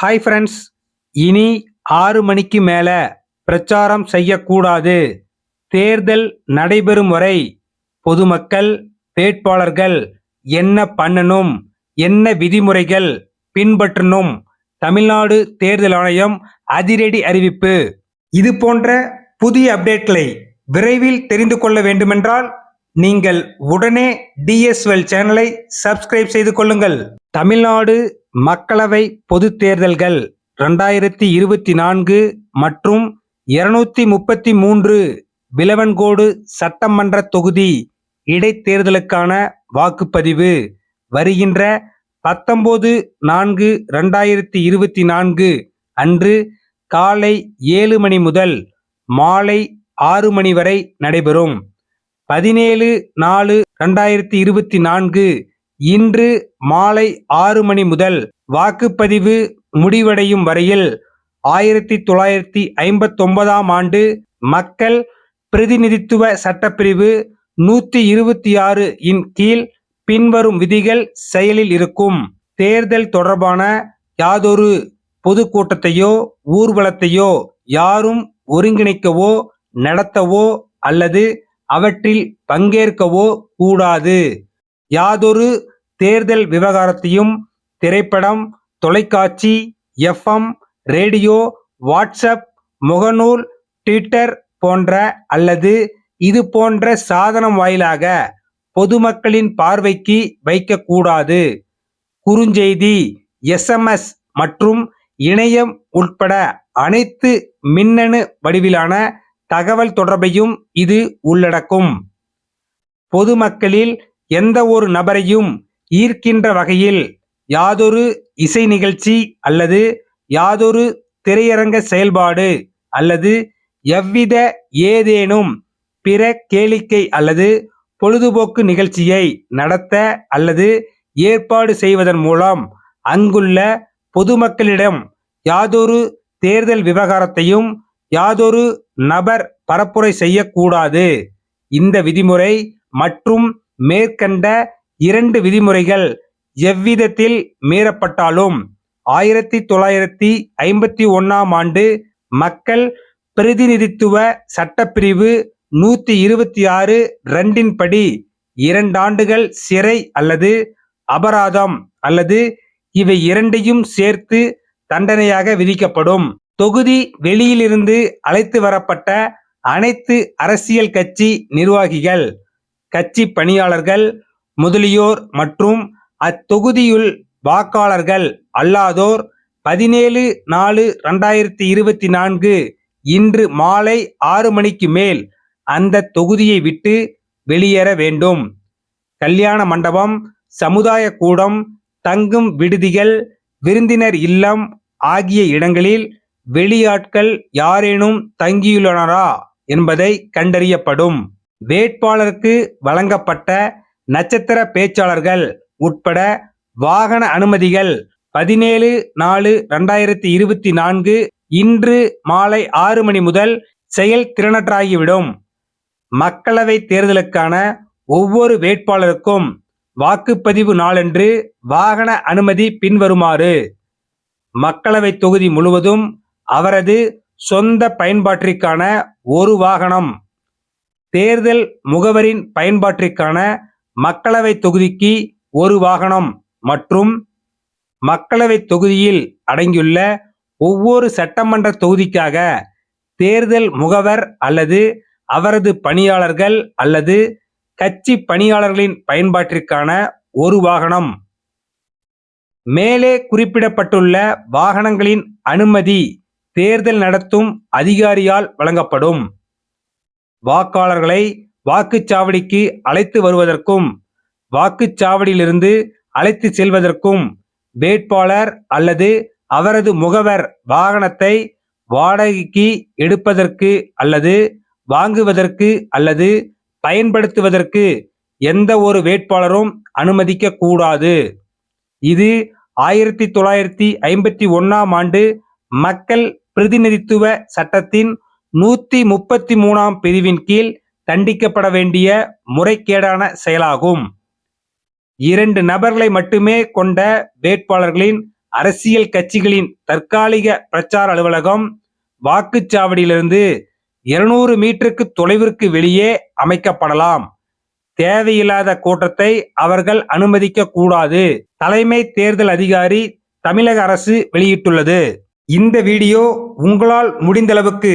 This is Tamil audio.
ஹாய் ஃப்ரெண்ட்ஸ் இனி ஆறு மணிக்கு மேலே பிரச்சாரம் செய்யக்கூடாது. தேர்தல் நடைபெறும் வரை பொதுமக்கள் வேட்பாளர்கள் என்ன பண்ணணும் என்ன விதிமுறைகள் பின்பற்றணும் தமிழ்நாடு தேர்தல் ஆணையம் அதிரடி அறிவிப்பு. இது போன்ற புதிய அப்டேட்களை விரைவில் தெரிந்து கொள்ள வேண்டுமென்றால் நீங்கள் உடனே டிஎஸ்எல் சேனலை சப்ஸ்கிரைப் செய்து கொள்ளுங்கள். தமிழ்நாடு மக்களவை பொதுத் தேர்தல்கள் ரெண்டாயிரத்தி இருபத்தி நான்கு மற்றும் இருநூத்தி முப்பத்தி மூன்று விலவன்கோடு சட்டமன்ற தொகுதி இடைத்தேர்தலுக்கான வாக்குப்பதிவு வருகின்ற பத்தொன்பது நான்கு ரெண்டாயிரத்தி இருபத்தி நான்கு அன்று காலை ஏழு மணி முதல் மாலை ஆறு மணி வரை நடைபெறும். பதினேழு நாலு ரெண்டாயிரத்தி இருபத்தி நான்கு இன்று மாலை ஆறு மணி முதல் வாக்குப்பதிவு முடிவடையும் வரையில் ஆயிரத்தி தொள்ளாயிரத்தி ஐம்பத்தொன்பதாம் ஆண்டு மக்கள் பிரதிநிதித்துவ சட்டப்பிரிவு நூத்தி இருபத்தி ஆறு இன் கீழ் பின்வரும் விதிகள் செயலில் இருக்கும். தேர்தல் தொடர்பான யாதொரு பொதுக்கூட்டத்தையோ ஊர்வலத்தையோ யாரும் ஒருங்கிணைக்கவோ நடத்தவோ அல்லது அவற்றில் பங்கேற்கவோ கூடாது. யாதொரு தேர்தல் விவகாரத்தையும் திரைப்படம் தொலைக்காட்சி எஃப்எம் ரேடியோ வாட்ஸ்அப் முகநூல் ட்விட்டர் போன்ற அல்லது இது போன்ற சாதனம் வாயிலாக பொதுமக்களின் பார்வைக்கு வைக்கக்கூடாது. குறுஞ்செய்தி எஸ்எம்எஸ் மற்றும் இணையம் உட்பட அனைத்து மின்னணு வடிவிலான தகவல் தொடர்பையும் இது உள்ளடக்கும். பொதுமக்களில் எந்த ஒரு நபரையும் ஈர்க்கின்ற வகையில் யாதொரு இசை நிகழ்ச்சி அல்லது யாதொரு திரையரங்க செயல்பாடு அல்லது எவ்வித ஏதேனும் பிற கேளிக்கை அல்லது பொழுதுபோக்கு நிகழ்ச்சியை நடத்த அல்லது ஏற்பாடு செய்வதன் மூலம் அங்குள்ள பொதுமக்களிடம் யாதொரு தேர்தல் விவகாரத்தையும் யாதொரு நபர் பரப்புரை செய்யக்கூடாது. இந்த விதிமுறை மற்றும் மேற்கண்ட இரண்டு விதிமுறைகள் எவ்விதத்தில் மீறப்பட்டாலும் ஆயிரத்தி தொள்ளாயிரத்தி ஐம்பத்தி ஒன்னாம் ஆண்டு மக்கள் பிரதிநிதித்துவ சட்டப்பிரிவு நூத்தி இருபத்தி ஆறு ரெண்டின் படி இரண்டாண்டுகள் சிறை அல்லது அபராதம் அல்லது இவை இரண்டையும் சேர்த்து தண்டனையாக விதிக்கப்படும். தொகுதி வெளியிலிருந்து அழைத்து வரப்பட்ட அனைத்து அரசியல் கட்சி நிர்வாகிகள் கட்சி பணியாளர்கள் முதலியோர் மற்றும் அத்தொகுதியுள் வாக்காளர்கள் அல்லாதோர் பதினேழு நாலு ரெண்டாயிரத்தி இருபத்தி நான்கு இன்று மாலை ஆறு மணிக்கு மேல் அந்த தொகுதியை விட்டு வெளியேற வேண்டும். கல்யாண மண்டபம் சமுதாய கூடம் தங்கும் விடுதிகள் விருந்தினர் இல்லம் ஆகிய இடங்களில் வெளியாட்கள் யாரேனும் தங்கியுள்ளனரா என்பதை கண்டறியப்படும். வேட்பாளருக்கு வழங்கப்பட்ட நட்சத்திர பேச்சாளர்கள் உட்பட வாகன அனுமதிகள் பதினேழு நாலு ரெண்டாயிரத்தி இருபத்தி நான்கு இன்று மாலை ஆறு மணி முதல் செயல் திறனற்றாகிவிடும். மக்களவை தேர்தலுக்கான ஒவ்வொரு வேட்பாளருக்கும் வாக்குப்பதிவு நாளன்று வாகன அனுமதி பின்வருமாறு. மக்களவை தொகுதி முழுவதும் அவரது சொந்த பயன்பாட்டிற்கான ஒரு வாகனம் தேர்தல் முகவரின் பயன்பாட்டிற்கான மக்களவை தொகுதிக்கு ஒரு வாகனம் மற்றும் மக்களவை தொகுதியில் அடங்கியுள்ள ஒவ்வொரு சட்டமன்ற தொகுதிக்காக தேர்தல் முகவர் அல்லது அவரது பணியாளர்கள் அல்லது கட்சி பணியாளர்களின் பயன்பாட்டிற்கான ஒரு வாகனம். மேலே குறிப்பிடப்பட்டுள்ள வாகனங்களின் அனுமதி தேர்தல் நடத்தும் அதிகாரியால் வழங்கப்படும். வாக்காளர்களை வாக்குச்சாவடிக்கு அழைத்து வருவதற்கும் வாக்குச்சாவடியிலிருந்து அழைத்து செல்வதற்கும் வேட்பாளர் அல்லது அவரது முகவர் வாகனத்தை வாடகைக்கு எடுப்பதற்கு அல்லது வாங்குவதற்கு அல்லது பயன்படுத்துவதற்கு எந்த ஒரு வேட்பாளரும் அனுமதிக்க கூடாது. இது ஆயிரத்தி தொள்ளாயிரத்தி ஐம்பத்தி ஒன்னாம் ஆண்டு மக்கள் பிரதிநிதித்துவ சட்டத்தின் நூத்தி முப்பத்தி மூணாம் பிரிவின் கீழ் தண்டிக்கப்பட வேண்டிய முறைகேடான செயலாகும். இரண்டு நபர்களை மட்டுமே கொண்ட வேட்பாளர்களின் அரசியல் கட்சிகளின் தற்காலிக பிரச்சார அலுவலகம் வாக்குச்சாவடியிலிருந்து 200 மீட்டருக்கு தொலைவிற்கு வெளியே அமைக்கப்படலாம். தேவையில்லாத கூட்டத்தை அவர்கள் அனுமதிக்க கூடாது. தலைமை தேர்தல் அதிகாரி தமிழக அரசு வெளியிட்டுள்ளது. இந்த வீடியோ உங்களால் முடிந்தளவுக்கு